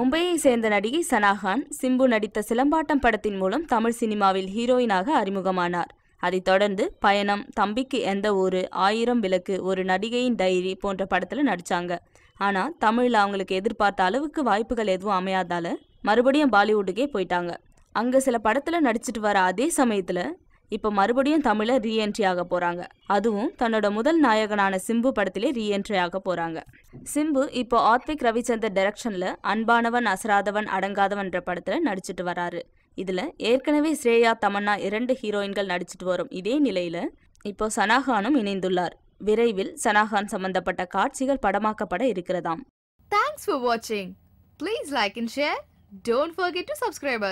மும்பையை சேர்ந்த நடிகை சனாகான் சிம்பு நடித்த சிலம்பாட்டம் படத்தின் மூலம் தமிழ் சினிமாவில் ஹீரோயினாக அறிமுகமானார். அதைத் தொடர்ந்து பயணம் தம்பிக்கு எந்த ஊரு ஆயிரம் விளக்கு ஒரு நடிகையின் டைரி போன்ற படத்துல நடிச்சாங்க. ஆனா தமிழ்ல அவங்களுக்கு எதிர்பார்த்த அளவுக்கு வாய்ப்புகள் எதுவும் அமையாதால மறுபடியும் பாலிவுட்டுக்கே போயிட்டாங்க. அங்க சில படத்துல நடிச்சிட்டு வர அதே சமயத்துல இப்போ மறுபடியும் தமிழில் ரீஎன்ட்ரி ஆக போகிறாங்க அதுவும் தன்னோட முதல் நாயகனான சிம்பு படத்திலே ரீஎன்ட்ரி ஆக போகிறாங்க சிம்பு இப்போ ஆத்விக் ரவிச்சந்தர் டைரக்ஷனில் அன்பானவன் அசராதவன் அடங்காதவன்ற படத்தில் நடிச்சிட்டு வராரு. இதில் ஏற்கனவே ஸ்ரேயா தமன்னா இரண்டு ஹீரோயின்கள் நடிச்சிட்டு வரும் இதே நிலையில் இப்போ சனாகானும் இணைந்துள்ளார். விரைவில் சனாகான் சம்பந்தப்பட்ட காட்சிகள் படமாக்கப்பட இருக்கிறதாம். தேங்க்ஸ் for வாட்சிங் please like and share Don't forget to subscribe.